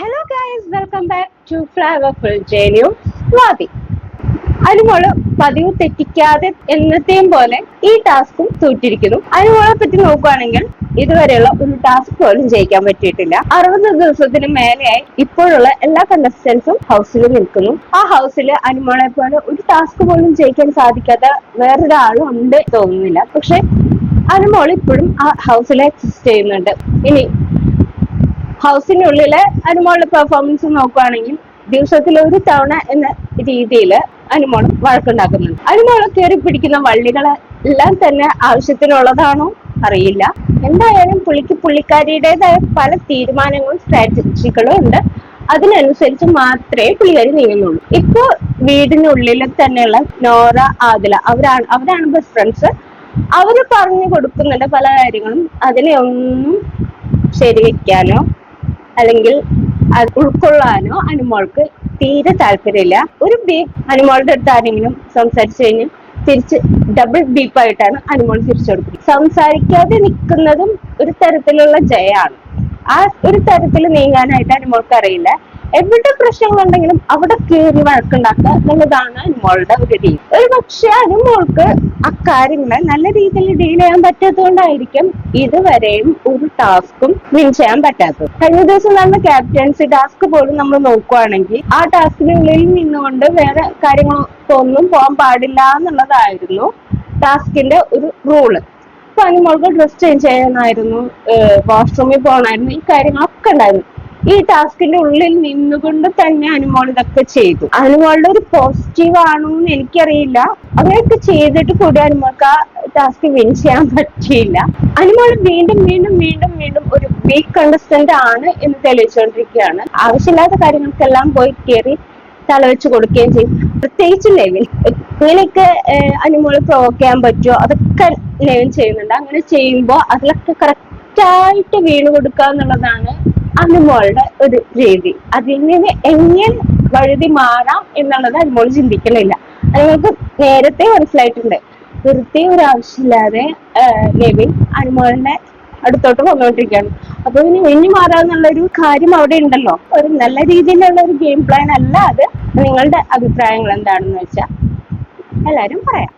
Hello guys welcome back to flower journey Swathi Anumol പതിവ് തെറ്റിക്കാതെ എന്നത്തെയും പോലെ ഈ ടാസ്കും തോറ്റിരിക്കുന്നു അനുമോളെ പറ്റി നോക്കുകയാണെങ്കിൽ ഇതുവരെയുള്ള ഒരു ടാസ്ക് പോലും ജയിക്കാൻ പറ്റിയിട്ടില്ല. അറുപത് ദിവസത്തിന് മേലെയായി ഇപ്പോഴുള്ള എല്ലാ കണ്ടസ്റ്റൻസും ഹൗസിൽ നിൽക്കുന്നു. ആ ഹൗസിൽ അനുമോളെ പോലെ ഒരു ടാസ്ക് പോലും ജയിക്കാൻ സാധിക്കാത്ത വേറൊരാളും ഉണ്ട് തോന്നുന്നില്ല. പക്ഷെ അനുമോൾ ഇപ്പോഴും ആ ഹൗസിൽ എക്സിസ്റ്റ് ചെയ്യുന്നുണ്ട്. ഇനി ഹൗസിനുള്ളിലെ അനുമോളുടെ പെർഫോമൻസ് നോക്കുകയാണെങ്കിൽ ദിവസത്തിൽ ഒരു തവണ എന്ന രീതിയിൽ അനുമോൾ വഴക്കുണ്ടാക്കുന്നുണ്ട്. അനുമോൾ കയറി പിടിക്കുന്ന വള്ളികളെ എല്ലാം തന്നെ ആവശ്യത്തിനുള്ളതാണോ? അറിയില്ല. എന്തായാലും പുള്ളിക്ക് പുള്ളിക്കാരിയുടേതായ പല തീരുമാനങ്ങളും സ്ട്രാറ്റജികളും ഉണ്ട്. അതിനനുസരിച്ച് മാത്രമേ പുള്ളിക്കാരി നീങ്ങുന്നുള്ളൂ. ഇപ്പൊ വീടിനുള്ളിൽ തന്നെയുള്ള നോറ ആദില അവരാണ് അവരാണ് ബെസ്റ്റ് ഫ്രണ്ട്സ് അവർ പറഞ്ഞു കൊടുക്കുന്നുണ്ട് പല കാര്യങ്ങളും. അതിനെ ഒന്നും ശരിവെക്കാനോ അല്ലെങ്കിൽ അത് ഉൾക്കൊള്ളാനോ അനുമോൾക്ക് തീരെ താല്പര്യമില്ല. ഒരു ബീപ്പ് അനുമോളുടെ അടുത്ത് ആരെങ്കിലും സംസാരിച്ചു കഴിഞ്ഞാൽ തിരിച്ച് ഡബിൾ ബീപ്പായിട്ടാണ് അനുമോൾ തിരിച്ചു കൊടുക്കുന്നത്. സംസാരിക്കാതെ നിൽക്കുന്നതും ഒരു തരത്തിലുള്ള ജയമാണ്. ആ ഒരു തരത്തിൽ നീങ്ങാനായിട്ട് അനുമോൾക്ക് അറിയില്ല. എവിടെ പ്രശ്നങ്ങളുണ്ടെങ്കിലും അവിടെ കയറി വഴക്കുണ്ടാക്കുക എന്നുള്ളതാണ് അനുമോളുടെ ഒരു രീതി ഒരു പക്ഷെ അനുമോൾക്ക് അക്കാര്യങ്ങളെ നല്ല രീതിയിൽ ഡീൽ ചെയ്യാൻ പറ്റാത്തതുകൊണ്ടായിരിക്കും ഇതുവരെയും ഒരു ടാസ്കും വിൻ ചെയ്യാൻ പറ്റാത്തത്. കഴിഞ്ഞ ദിവസം നടന്ന ക്യാപ്റ്റൻസി ടാസ്ക് പോലും നമ്മൾ നോക്കുവാണെങ്കിൽ ആ ടാസ്കിനുള്ളിൽ നിന്നുകൊണ്ട് വേറെ കാര്യങ്ങളൊന്നും പോകാൻ പാടില്ല എന്നുള്ളതായിരുന്നു ടാസ്കിന്റെ ഒരു റൂൾ അപ്പൊ അനുമോൾക്ക് ഡ്രസ് ചേഞ്ച് ചെയ്യാനായിരുന്നു വാഷ്റൂമിൽ പോകണമായിരുന്നു ഈ കാര്യങ്ങളൊക്കെ ഉണ്ടായിരുന്നു. ഈ ടാസ്കിന്റെ ഉള്ളിൽ നിന്നുകൊണ്ട് തന്നെ അനുമോൾ ഇതൊക്കെ ചെയ്തു. അനുമോളുടെ ഒരു പോസിറ്റീവ് ആണോ എന്ന് എനിക്കറിയില്ല. അങ്ങനെയൊക്കെ ചെയ്തിട്ട് കൂടി അനുമോൾക്ക് ആ ടാസ്ക് വിൻ ചെയ്യാൻ പറ്റിയില്ല. അനുമോൾ വീണ്ടും വീണ്ടും വീണ്ടും വീണ്ടും ഒരു വീക്ക് കണ്ടസ്റ്റന്റ് ആണ് എന്ന് തെളിയിച്ചുകൊണ്ടിരിക്കുകയാണ് ആവശ്യമില്ലാത്ത കാര്യങ്ങൾക്കെല്ലാം പോയി കയറി തലവെച്ച് കൊടുക്കുകയും ചെയ്യും. പ്രത്യേകിച്ച് ലെവിൻ ഇങ്ങനെയൊക്കെ അനുമോൾ പ്രൊവോക്ക് ചെയ്യാൻ പറ്റുമോ അതൊക്കെ ലെവിൻ ചെയ്യുന്നുണ്ട്. അങ്ങനെ ചെയ്യുമ്പോൾ അതിലൊക്കെ കറക്റ്റായിട്ട് വീണ് കൊടുക്കുക എന്നുള്ളതാണ് അനുമോളുടെ ഒരു രീതി. അതിങ്ങനെ എങ്ങനെ വഴുതി മാറാം എന്നുള്ളത് അനുമോൾ ചിന്തിക്കലില്ല. നിങ്ങൾക്ക് നേരത്തെ മനസ്സിലായിട്ടുണ്ട് വെറുതെ ഒരു ആവശ്യമില്ലാതെ നെവിൻ അനുമോളിനെ അടുത്തോട്ട് വന്നുകൊണ്ടിരിക്കുകയാണ് അപ്പൊ ഇനി ഒഴിഞ്ഞു മാറാന്നുള്ള ഒരു കാര്യം അവിടെ ഉണ്ടല്ലോ. ഒരു നല്ല രീതിയിലുള്ള ഒരു ഗെയിം പ്ലാൻ അല്ല അത്. നിങ്ങളുടെ അഭിപ്രായങ്ങൾ എന്താണെന്ന് വെച്ചാൽ എല്ലാരും പറയാം.